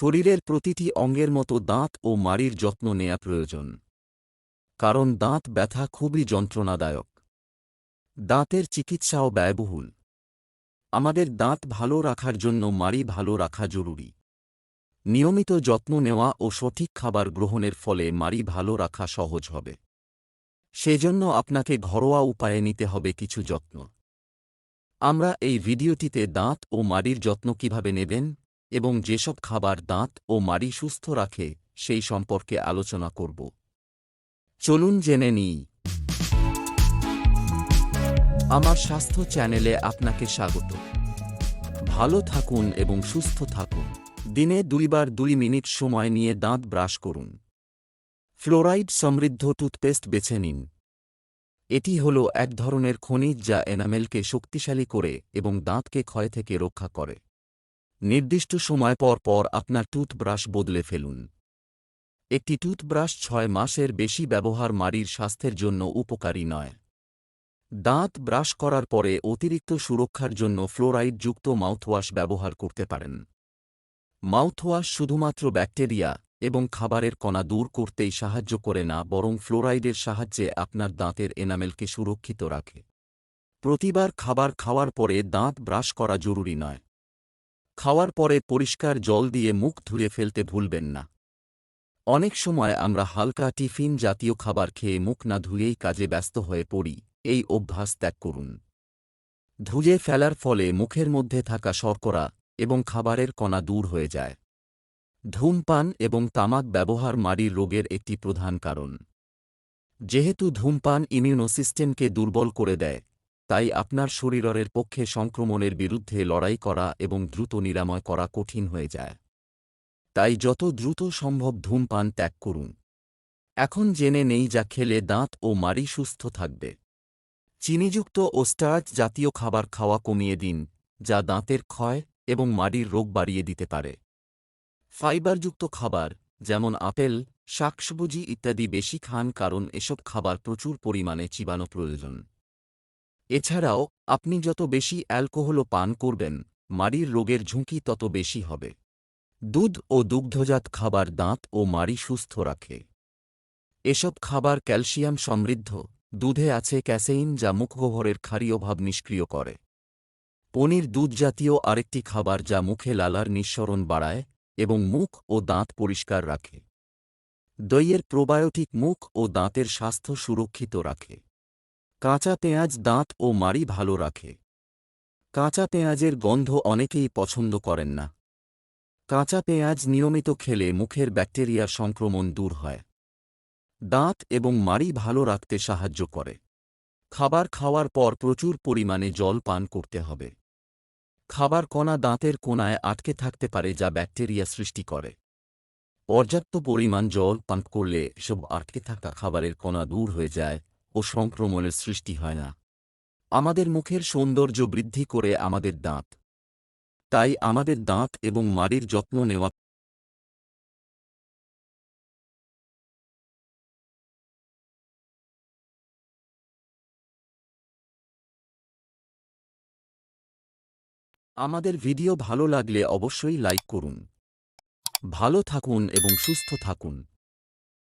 শরীরের প্রতিটি অঙ্গের মতো দাঁত ও মাড়ির যত্ন নেয়া প্রয়োজন। কারণ দাঁত ব্যথা খুবই যন্ত্রণাদায়ক। দাঁতের চিকিৎসাও ব্যয়বহুল। আমাদের দাঁত ভালো রাখার জন্য মাড়ি ভালো রাখা জরুরি। নিয়মিত যত্ন নেওয়া ও সঠিক খাবার গ্রহণের ফলে মাড়ি ভালো রাখা সহজ হবে। সেজন্য আপনাকে ঘরোয়া উপায়ে নিতে হবে কিছু যত্ন। আমরা এই ভিডিওটিতে দাঁত ও মাড়ির যত্ন কীভাবে নেবেন? এবং যেসব খাবার দাঁত ও মাড়ি সুস্থ রাখে, সেই সম্পর্কে আলোচনা করব। চলুন জেনে নিই। আমার স্বাস্থ্য চ্যানেলে আপনাকে স্বাগত। ভালো থাকুন এবং সুস্থ থাকুন। দিনে দুইবার দুই মিনিট সময় নিয়ে দাঁত ব্রাশ করুন। ফ্লোরাইড সমৃদ্ধ টুথপেস্ট বেছে নিন। এটি হল এক ধরনের খনিজ যা এনামেলকে শক্তিশালী করে এবং দাঁতকে ক্ষয় থেকে রক্ষা করে। নির্দিষ্ট সময় পর পর আপনার টুথব্রাশ বদলে ফেলুন। একটি টুথব্রাশ ছয় মাসের বেশি ব্যবহার মাড়ির স্বাস্থ্যের জন্য উপকারী নয়। দাঁত ব্রাশ করার পরে অতিরিক্ত সুরক্ষার জন্য ফ্লোরাইডযুক্ত মাউথওয়াশ ব্যবহার করতে পারেন। মাউথওয়াশ শুধুমাত্র ব্যাকটেরিয়া এবং খাবারের কণা দূর করতেই সাহায্য করে না, বরং ফ্লোরাইডের সাহায্যে আপনার দাঁতের এনামেলকে সুরক্ষিত রাখে। প্রতিবার খাবার খাওয়ার পরে দাঁত ব্রাশ করা জরুরি নয়। খাওয়ার পরে পরিষ্কার জল দিয়ে মুখ ধুয়ে ফেলতে ভুলবেন না। অনেক সময় আমরা হালকা টিফিন জাতীয় খাবার খেয়ে মুখ না ধুয়েই কাজে ব্যস্ত হয়ে পড়ি, এই অভ্যাস ত্যাগ করুন। ধুয়ে ফেলার ফলে মুখের মধ্যে থাকা শর্করা এবং খাবারের কণা দূর হয়ে যায়। ধূমপান এবং তামাক ব্যবহার মাড়ির রোগের একটি প্রধান কারণ। যেহেতু ধূমপান ইমিউনোসিস্টেমকে দুর্বল করে দেয় তাই আপনার শরীরের পক্ষে সংক্রমণের বিরুদ্ধে লড়াই করা এবং দ্রুত নিরাময় করা কঠিন হয়ে যায়। তাই যত দ্রুত সম্ভব ধূমপান ত্যাগ করুন। এখন জেনে নেই যা খেলে দাঁত ও মারি সুস্থ থাকবে। চিনিযুক্ত ও স্টার্চ জাতীয় খাবার খাওয়া কমিয়ে দিন, যা দাঁতের ক্ষয় এবং মাড়ির রোগ বাড়িয়ে দিতে পারে। ফাইবারযুক্ত খাবার, যেমন আপেল, শাকসবজি ইত্যাদি বেশি খান কারণ এসব খাবার প্রচুর পরিমাণে চিবানো প্রয়োজন। এছাড়াও, আপনি যত বেশি অ্যালকোহলও পান করবেন, মাড়ির রোগের ঝুঁকি তত বেশি হবে। দুধ ও দুগ্ধজাত খাবার দাঁত ও মাড়ি সুস্থ রাখে। এসব খাবার ক্যালসিয়াম সমৃদ্ধ, দুধে আছে ক্যাসেইন যা মুখগহ্বরের ক্ষারীয় ভাব নিষ্ক্রিয় করে। পনির দুধ জাতীয় আরেকটি খাবার যা মুখে লালার নিঃসরণ বাড়ায় এবং মুখ ও দাঁত পরিষ্কার রাখে। দইয়ের প্রোবায়োটিক মুখ ও দাঁতের স্বাস্থ্য সুরক্ষিত রাখে। কাঁচা পেঁয়াজ দাঁত ও মাড়ি ভালো রাখে। কাঁচা পেঁয়াজের গন্ধ অনেকেই পছন্দ করেন না। কাঁচা পেঁয়াজ নিয়মিত খেলে মুখের ব্যাকটেরিয়া সংক্রমণ দূর হয়। দাঁত এবং মাড়ি ভালো রাখতে সাহায্য করে। খাবার খাওয়ার পর প্রচুর পরিমাণে জল পান করতে হবে। খাবার কণা দাঁতের কোনায় আটকে থাকতে পারে যা ব্যাকটেরিয়া সৃষ্টি করে। পর্যাপ্ত পরিমাণ জল পান করলে এসব আটকে থাকা খাবারের কণা দূর হয়ে যায় ও সংক্রমণের সৃষ্টি হয় না। আমাদের মুখের সৌন্দর্য বৃদ্ধি করে আমাদের দাঁত। তাই আমাদের দাঁত এবং মাড়ির যত্ন নেওয়া আমাদের ভিডিও ভালো লাগলে অবশ্যই লাইক করুন। ভালো থাকুন এবং সুস্থ থাকুন।